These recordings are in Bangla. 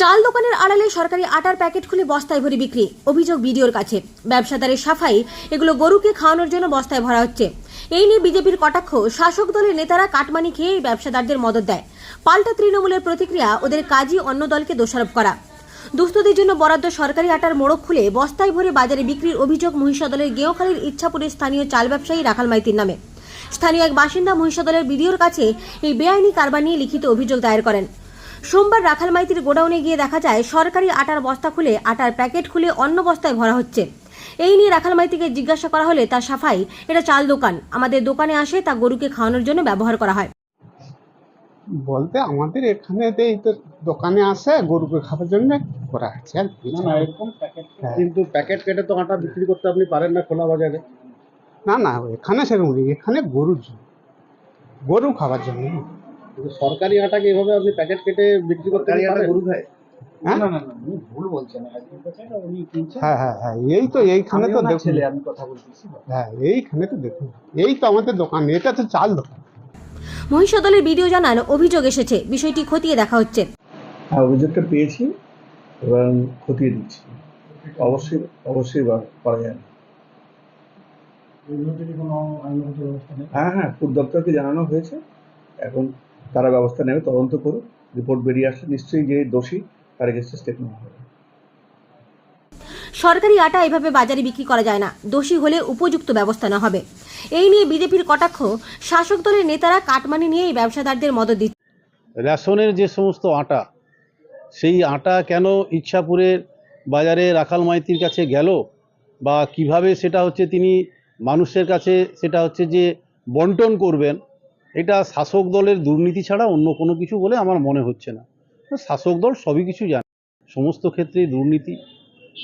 চাল দোকানের আড়ালে সরকারি আটার প্যাকেট খুলে বস্তায় ভরে বিক্রি। অভিযোগ বিডিওর কাছে। ব্যবসাদারের সাফাই, এগুলো গরুকে খাওয়ানোর জন্য বস্তায় ভরা হচ্ছে। এই নিয়ে বিজেপির কটাক্ষ, শাসক দলের নেতারা কাটমানি খেয়ে ব্যবসাদারদের মদত দেয়। পাল্টা তৃণমূলের প্রতিক্রিয়া, ওদের কাজই অন্য দলকে দোষারোপ করা। দুস্থদের জন্য বরাদ্দ সরকারি আটার মোড়ক খুলে বস্তায় ভরে বাজারে বিক্রির অভিযোগ মহিষাদলের গেঁওখালীর ইচ্ছাপুরের স্থানীয় চাল ব্যবসায়ী রাখাল মাইতির নামে। স্থানীয় এক বাসিন্দা মহিষাদলের বিডিওর কাছে এই বেআইনি কারবার নিয়ে লিখিত অভিযোগ দায়ের করেন। সোমবার রাখাল মাইতির গোডাউনে গিয়ে দেখা যায় সরকারি আটার বস্তা খুলে আটার প্যাকেট খুলে অন্য বস্তায় ভরা হচ্ছে। এই নিয়ে রাখাল মাইতিকে জিজ্ঞাসা করা হলে তার সাফাই এটা চাল দোকান। আমাদের দোকানে আসে তা গরুকে খাওয়ানোর জন্য ব্যবহার করা হয়। বলতে আমাদের এখানে তো এই তো দোকানে আসে গরুকে খাওয়ার জন্য করা হচ্ছে আর কি। না না এরকম হ্যাঁ। কিন্তু প্যাকেট কেটে তো আটা বিক্রি করতে আপনি পারেন না খোলা বাজারে। না না এখানে সেরকম এখানে গরুর জন্য। গরু খাবার জন্য। কিন্তু সরকারি আটাকে এভাবে আপনি প্যাকেট কেটে বিক্রি করতে পারেন? গরু খায় হ্যাঁ? না না উনি ভুল বলছেন। উনি কিনছেন। হ্যাঁ হ্যাঁ হ্যাঁ এই তো এইখানে তো দেখুন। আমি কথা বলতেছি। হ্যাঁ এইখানে তো দেখুন। এই তো আমাদের দোকান এটা তো চাল দোকান। মহিষাদলের ভিডিও জানান অভিযোগ এসেছে বিষয়টি খতিয়ে দেখা হচ্ছে। হ্যাঁ অভিযোগটা পেয়েছি এবং খতিয়ে দিচ্ছি অবশ্যই অবশ্যই করা নেই? হ্যাঁ হ্যাঁ ফুড দপ্তরকে জানানো হয়েছে। এখন তারা ব্যবস্থা নেবে তদন্ত করুক রিপোর্ট বেরিয়ে আসলে নিশ্চয়ই যে দোষী তার এগেস্টে স্টেপ নেওয়া হবে। সরকারি আটা এভাবে বাজারে বিক্রি করা যায় না দোষী হলে উপযুক্ত ব্যবস্থা না হবে। এই নিয়ে বিজেপির কটাক্ষ শাসক দলের নেতারা কাটমানি নিয়ে এই ব্যবসাদারদের মদত দিচ্ছে। রেশনের যে সমস্ত আটা সেই আটা কেন ইচ্ছাপুরের বাজারে রাখাল মাইতির কাছে গেল? বা কীভাবে সেটা হচ্ছে তিনি মানুষের কাছে সেটা হচ্ছে যে বন্টন করবেন? এটা শাসক দলের দুর্নীতি ছাড়া অন্য কোনো কিছু বলে আমার মনে হচ্ছে না। শাসক দল সবই কিছু জানে। সমস্ত ক্ষেত্রেই দুর্নীতি,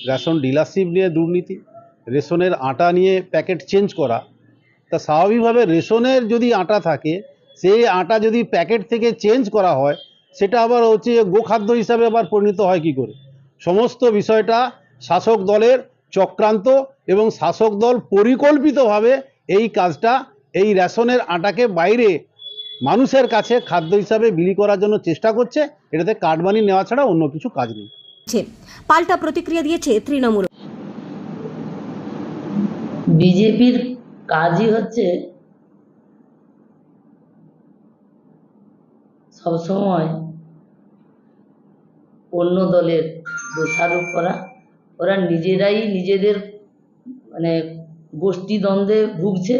রেশন ডিলারশিপ নিয়ে দুর্নীতি, রেশনের আটা নিয়ে প্যাকেট চেঞ্জ করা। তা স্বাভাবিকভাবে রেশনের যদি আটা থাকে, সেই আটা যদি প্যাকেট থেকে চেঞ্জ করা হয়, সেটা আবার হচ্ছে গোখাদ্য হিসাবে আবার পরিণত হয় কি করে? সমস্ত বিষয়টা শাসক দলের চক্রান্ত এবং শাসক দল পরিকল্পিতভাবে এই কাজটা এই রেশনের আটাকে বাইরে মানুষের কাছে খাদ্য হিসাবে বিলি করার জন্য চেষ্টা করছে এটাতে কাঠবানি নেওয়া ছাড়া অন্য কিছু কাজ নেই। পাল্টা প্রতিক্রিয়া দিয়েছে তৃণমূল। বিজেপির কাজই হচ্ছে সবসময় অন্য দলের দোষারোপ করা। ওরা নিজেরাই নিজেদের মানে গোষ্ঠীদ্বন্দ্বে ভুগছে।